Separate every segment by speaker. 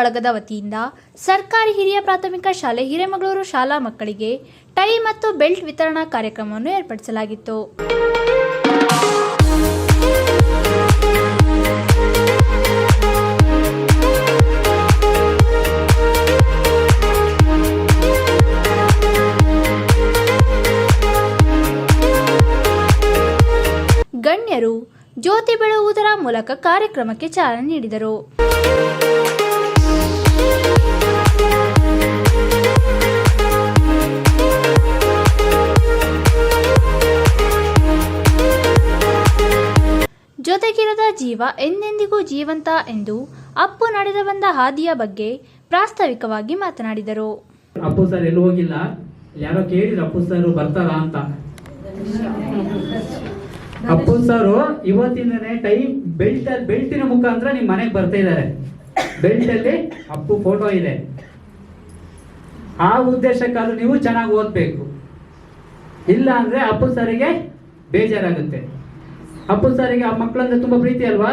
Speaker 1: ಬಳಗದ ವತಿಯಿಂದ ಸರ್ಕಾರಿ ಹಿರಿಯ ಪ್ರಾಥಮಿಕ ಶಾಲೆ ಹಿರೇಮಗಳೂರು ಶಾಲಾ ಮಕ್ಕಳಿಗೆ ಟೈ ಮತ್ತು ಬೆಲ್ಟ್ ವಿತರಣಾ ಕಾರ್ಯಕ್ರಮವನ್ನು ಏರ್ಪಡಿಸಲಾಗಿತ್ತು. ಗಣ್ಯರು ಜ್ಯೋತಿ ಬೆಳಗುವುದರ ಮೂಲಕ ಕಾರ್ಯಕ್ರಮಕ್ಕೆ ಚಾಲನೆ ನೀಡಿದರು. ಜೀವ ಎಂದೆಂದಿಗೂ ಜೀವಂತ ಎಂದು ಅಪ್ಪು ನಡೆದ ಬಂದ ಹಾದಿಯ ಬಗ್ಗೆ ಪ್ರಾಸ್ತಾವಿಕವಾಗಿ ಮಾತನಾಡಿದರು.
Speaker 2: ಅಪ್ಪು ಸರ್ ಎಲ್ಲೂ ಹೋಗಿಲ್ಲ? ಯಾರೋ ಕೇಳಿದ್ರು ಅಪ್ಪು ಸರ್ ಬರ್ತಾರಾ ಅಂತ. ಅಪ್ಪು ಸರ್, ಇವತ್ತಿಂದನೇ ಟೈಮ್ ಬೆಲ್ಟ್ ಬೆಲ್ಟಿನ ಮುಖಾಂತರ ನಿಮ್ ಮನೆಗೆ ಬರ್ತಾ ಇದ್ದಾರೆ. ಬೆಲ್ಟ್ ಅಲ್ಲಿ ಅಪ್ಪು ಫೋಟೋ ಇದೆ. ಆ ಉದ್ದೇಶಕ್ಕಾದ್ರೂ ನೀವು ಚೆನ್ನಾಗಿ ಓದ್ಬೇಕು. ಇಲ್ಲ ಅಂದ್ರೆ ಅಪ್ಪು ಸರಿಗೆ ಬೇಜಾರಾಗುತ್ತೆ. ಅಪ್ಪು ಸಾರಿಗೆ ಆ ಮಕ್ಕಳಂದ್ರೆ ತುಂಬಾ ಪ್ರೀತಿ ಅಲ್ವಾ?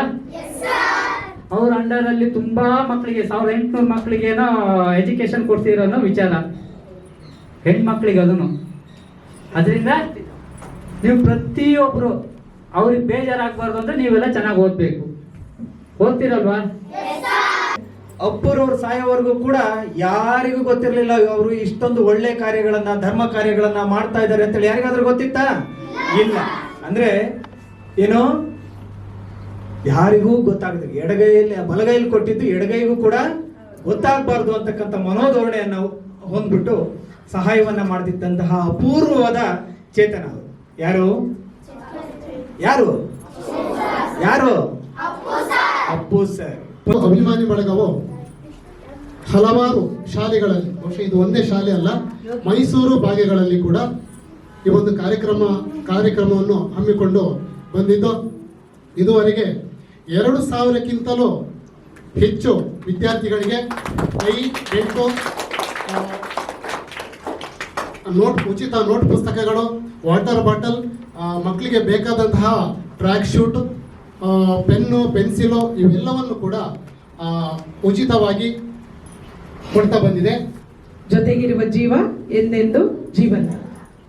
Speaker 2: ಅವ್ರ ಅಂಡರ್ ಅಲ್ಲಿ ತುಂಬಾ ಮಕ್ಕಳಿಗೆ ಸಾವಿರದ ಎಂಟುನೂರು ಮಕ್ಕಳಿಗೆ ಏನೋ ಎಜುಕೇಶನ್ ಕೊಡ್ತಿರೋ ಅನ್ನೋ ವಿಚಾರ. ಹೆಣ್ಮಕ್ಳಿಗೆ ಅದನ್ನು ಅದರಿಂದ ನೀವು ಪ್ರತಿಯೊಬ್ರು ಅವ್ರಿಗೆ ಬೇಜಾರಾಗಬಾರ್ದು ಅಂದ್ರೆ ನೀವೆಲ್ಲ ಚೆನ್ನಾಗಿ ಓದ್ಬೇಕು. ಓದ್ತಿರಲ್ವಾ?
Speaker 3: ಅಪ್ಪುರವ್ರು ಸಾಯೋವರೆಗೂ ಕೂಡ ಯಾರಿಗೂ ಗೊತ್ತಿರಲಿಲ್ಲ ಅವರು ಇಷ್ಟೊಂದು ಒಳ್ಳೆ ಕಾರ್ಯಗಳನ್ನ ಧರ್ಮ ಕಾರ್ಯಗಳನ್ನ ಮಾಡ್ತಾ ಇದ್ದಾರೆ ಅಂತೇಳಿ. ಯಾರಿಗಾದ್ರೂ ಗೊತ್ತಿತ್ತಾ? ಇಲ್ಲ. ಅಂದ್ರೆ ಏನು? ಯಾರಿಗೂ ಗೊತ್ತಾಗದ ಎಡಗೈಯಲ್ಲಿ ಬಲಗೈಯಲ್ಲಿ ಕೊಟ್ಟಿದ್ದು ಎಡಗೈಗೂ ಕೂಡ ಗೊತ್ತಾಗಬಾರ್ದು ಅಂತಕ್ಕಂಥ ಮನೋಧೋರಣೆಯನ್ನು ಹೊಂದ್ಬಿಟ್ಟು ಸಹಾಯವನ್ನ ಮಾಡ್ತಿದ್ದಂತಹ ಅಪೂರ್ವವಾದ ಚೇತನ ಅವರು. ಯಾರು? ಯಾರು? ಯಾರು? ಅಪ್ಪು ಸರ್.
Speaker 4: ಅಭಿಮಾನಿ ಬಳಗವು? ಹಲವಾರು ಶಾಲೆಗಳಲ್ಲಿ, ಬಹುಶಃ ಇದು ಒಂದೇ ಶಾಲೆ ಅಲ್ಲ, ಮೈಸೂರು ಭಾಗಗಳಲ್ಲಿ ಕೂಡ ಈ ಒಂದು ಕಾರ್ಯಕ್ರಮ, ಕಾರ್ಯಕ್ರಮವನ್ನು ಹಮ್ಮಿಕೊಂಡು ಬಂದಿದ್ದು. ಇದುವರೆಗೆ ಎರಡು ಸಾವಿರಕ್ಕಿಂತಲೂ ಹೆಚ್ಚು ವಿದ್ಯಾರ್ಥಿಗಳಿಗೆ ಕೈ ಎಂಟು ನೋಟ್, ಉಚಿತ ನೋಟ್ ಪುಸ್ತಕಗಳು, ವಾಟರ್ ಬಾಟಲ್ ಮಕ್ಕಳಿಗೆ ಬೇಕಾದಂತಹ ಟ್ರ್ಯಾಕ್ ಶೂಟ್ ಪೆನ್ನು, ಪೆನ್ಸಿಲು ಇವೆಲ್ಲವನ್ನು ಕೂಡ ಉಚಿತವಾಗಿ ಕೊಡ್ತಾ ಬಂದಿದೆ.
Speaker 5: ಜೊತೆಗಿರುವ ಜೀವ ಎಂದೆಂದು? ಜೀವನ.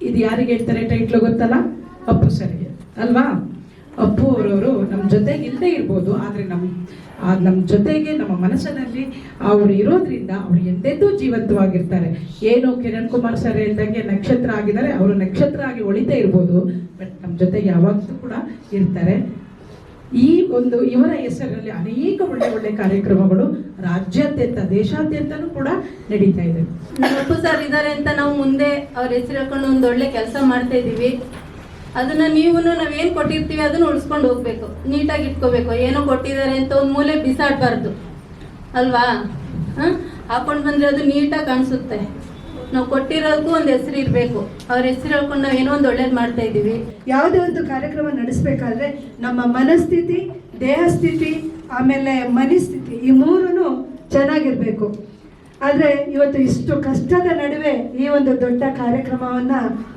Speaker 5: ಇದು ಯಾರಿಗೆ ಹೇಳ್ತಾರೆ ಟೈಟ್ಲು ಗೊತ್ತಲ್ಲ? ಅಪ್ಪು ಸರಿಗೆ ಅಲ್ವಾ? ಅಪ್ಪು ಅವರವರು ನಮ್ಮ ಜೊತೆಗೆ ಇಲ್ಲದೆ ಇರ್ಬೋದು, ಆದರೆ ನಮ್ಮ ನಮ್ಮ ಜೊತೆಗೆ ನಮ್ಮ ಮನಸ್ಸಿನಲ್ಲಿ ಅವರು ಇರೋದ್ರಿಂದ ಅವರು ಎಂದೆಂದೂ ಜೀವಂತವಾಗಿರ್ತಾರೆ. ಏನು ಕಿರಣ್ ಕುಮಾರ್ ಸರ್ ಹೇಳ್ದಂಗೆ ನಕ್ಷತ್ರ ಆಗಿದ್ದಾರೆ, ಅವರು ನಕ್ಷತ್ರ ಆಗಿ ಒಳಿತಾ ಇರ್ಬೋದು, ಬಟ್ ನಮ್ಮ ಜೊತೆಗೆ ಯಾವಾಗಲೂ ಕೂಡ ಇರ್ತಾರೆ. ಈ ಒಂದು, ಇವರ ಹೆಸರಲ್ಲಿ ಅನೇಕ ಒಳ್ಳೆ ಒಳ್ಳೆ ಕಾರ್ಯಕ್ರಮಗಳು ರಾಜ್ಯಾದ್ಯಂತ, ದೇಶಾದ್ಯಂತನೂ ಕೂಡ ನಡೀತಾ ಇದೆ.
Speaker 6: ನಮ್ಮ ಅಪ್ಪು ಸರ್ ಇದ್ದಾರೆ ಅಂತ ನಾವು ಮುಂದೆ ಅವ್ರ ಹೆಸರು ಹೇಳ್ಕೊಂಡು ಒಂದು ಒಳ್ಳೆ ಕೆಲಸ ಮಾಡ್ತಾ ಇದೀವಿ. ಅದನ್ನ ನೀವು ನಾವೇನ್ ಕೊಟ್ಟಿರ್ತೀವಿ ಅದನ್ನ ಉಳಿಸ್ಕೊಂಡು ಹೋಗ್ಬೇಕು. ನೀಟಾಗಿ ಇಟ್ಕೋಬೇಕು. ಏನೋ ಕೊಟ್ಟಿದ್ದಾರೆ ಅಂತ ಒಂದು ಮೂಲೆ ಬಿಸಾಡಬಾರ್ದು. ಅಲ್ವಾ? ಹಾಂ? ಹಾಕೊಂಡ್ ಬಂದ್ರೆ ಅದು ನೀಟಾಗಿ ಕಾಣಿಸುತ್ತೆ. ನಾವು ಕೊಟ್ಟಿರೋದಕ್ಕೂ ಒಂದು ಹೆಸರು ಇರಬೇಕು. ಅವ್ರ ಹೆಸರು ಹೇಳ್ಕೊಂಡು ನಾವು ಏನೋ ಒಂದು ಒಳ್ಳೇದು ಮಾಡ್ತಾ ಇದೀವಿ
Speaker 7: ಯಾವುದೇ ಒಂದು ಕಾರ್ಯಕ್ರಮ ನಡೆಸಬೇಕಾದ್ರೆ ನಮ್ಮ ಮನಸ್ಥಿತಿ ದೇಹ ಸ್ಥಿತಿ ಆಮೇಲೆ ಮನಸ್ಥಿತಿ ಈ ಮೂರೂ ಚೆನ್ನಾಗಿರ್ಬೇಕು. ಆದರೆ ಇವತ್ತು ಇಷ್ಟು ಕಷ್ಟದ ನಡುವೆ ಈ ಒಂದು ದೊಡ್ಡ ಕಾರ್ಯಕ್ರಮವನ್ನ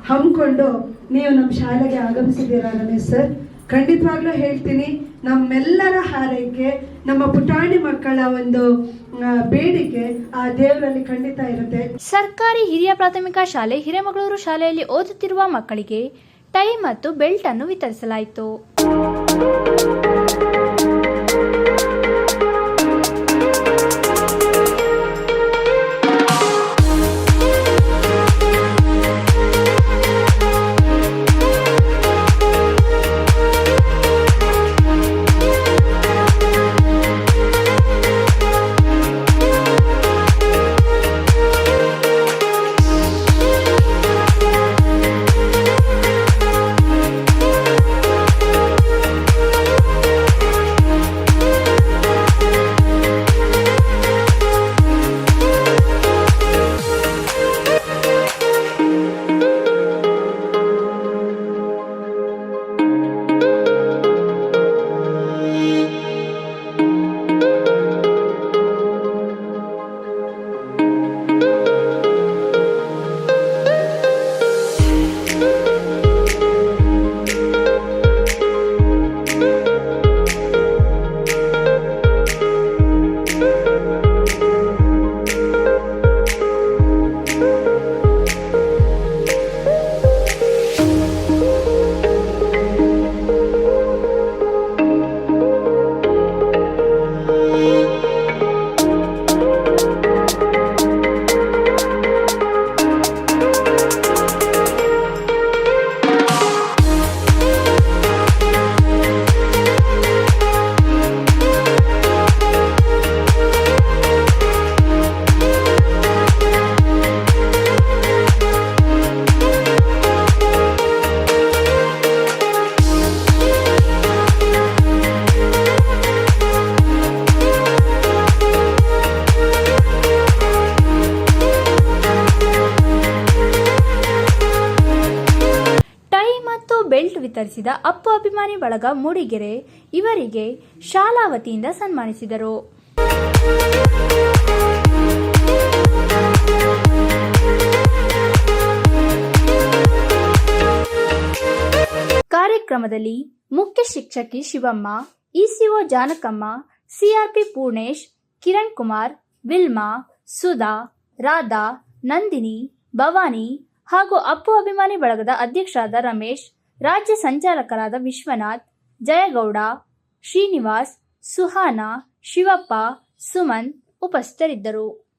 Speaker 7: ಹಮ್ಮಿಕೊಂಡು ನೀವು ನಮ್ಮ ಶಾಲೆಗೆ ಆಗಮಿಸಿದ್ದೀರಾ ರಮೇಶ್ ಸರ್? ಖಂಡಿತವಾಗ್ಲೂ ಹೇಳ್ತೀನಿ, ನಮ್ಮೆಲ್ಲರ ಹಾರೈಕೆ, ನಮ್ಮ ಪುಟಾಣಿ ಮಕ್ಕಳ ಒಂದು ಬೇಡಿಕೆ ಆ ದೇವರಲ್ಲಿ ಖಂಡಿತ ಇರುತ್ತೆ.
Speaker 1: ಸರ್ಕಾರಿ ಹಿರಿಯ ಪ್ರಾಥಮಿಕ ಶಾಲೆ ಹಿರೇಮಗಳೂರು ಶಾಲೆಯಲ್ಲಿ ಓದುತ್ತಿರುವ ಮಕ್ಕಳಿಗೆ ಟೈ ಮತ್ತು ಬೆಲ್ಟ್ ಅನ್ನು ವಿತರಿಸಲಾಯಿತು. ಸನ್ಮಾನಿಸಿದ ಅಪ್ಪು ಅಭಿಮಾನಿ ಬಳಗ ಮೂಡಿಗೆರೆ ಇವರಿಗೆ ಶಾಲಾ ವತಿಯಿಂದ ಸನ್ಮಾನಿಸಿದರು. ಕಾರ್ಯಕ್ರಮದಲ್ಲಿ ಮುಖ್ಯ ಶಿಕ್ಷಕಿ Shivamma, ECO Janakamma, CRP Poornesh, Kiran Kumar, Wilma, Sudha, Radha, Nandini, Bhavani ಹಾಗೂ ಅಪ್ಪು ಅಭಿಮಾನಿ ಬಳಗದ ಅಧ್ಯಕ್ಷರಾದ ರಮೇಶ್ ರಾಜ್ಯ ಸಂಚಾಲಕರಾದ ವಿಶ್ವನಾಥ್ ಜಯಗೌಡ ಶ್ರೀನಿವಾಸ್ ಸುಹಾನ ಶಿವಪ್ಪ ಸುಮನ್ ಉಪಸ್ಥಿತರಿದ್ದರು.